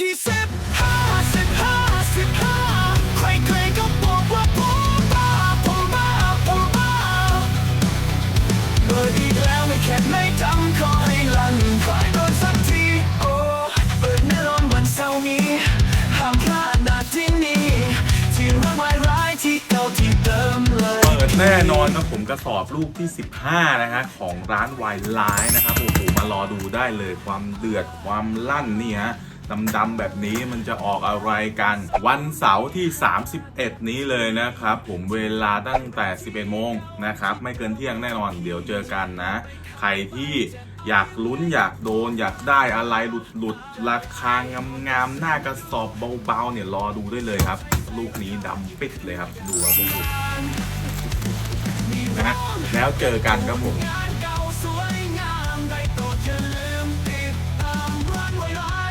ที่สิบห้าสิบห้าสิบห้าใครๆก็บอกว่าผมบ้าผมบ้าผมบ้าเปิดอีกแล้วไม่แค่ไม่จำขอให้ลั่นคลายโดนสักทีโอ้เปิดแน่นอนวันเสาร์นี้ห้ามพลาดนาทีนี้ที่รักไว้ร้ายที่เก่าที่เดิมเลย เปิดแน่นอนครับผมกระสอบลูกที่ 15 นะฮะของร้านไวน์ไลน์นะครับโอ้โหมารอดูได้เลยความเดือดความลั่นนี่ฮะ ดำๆแบบนี้มันจะออกอะไรกัน วันเสาร์ที่ 31 นี้เลยนะครับ ผมเวลาตั้งแต่ 11 โมงนะครับ ไม่เกินเที่ยงแน่นอนเดี๋ยวเจอกันนะ ใครที่อยากลุ้นอยากโดน อยากได้อะไรหลุดหลุดราคางามๆหน้ากระสอบเบาๆเนี่ยรอดูได้เลยครับ ลูกนี้ดำปิดเลยครับ ดูครับดูนะแล้วเจอกันครับผม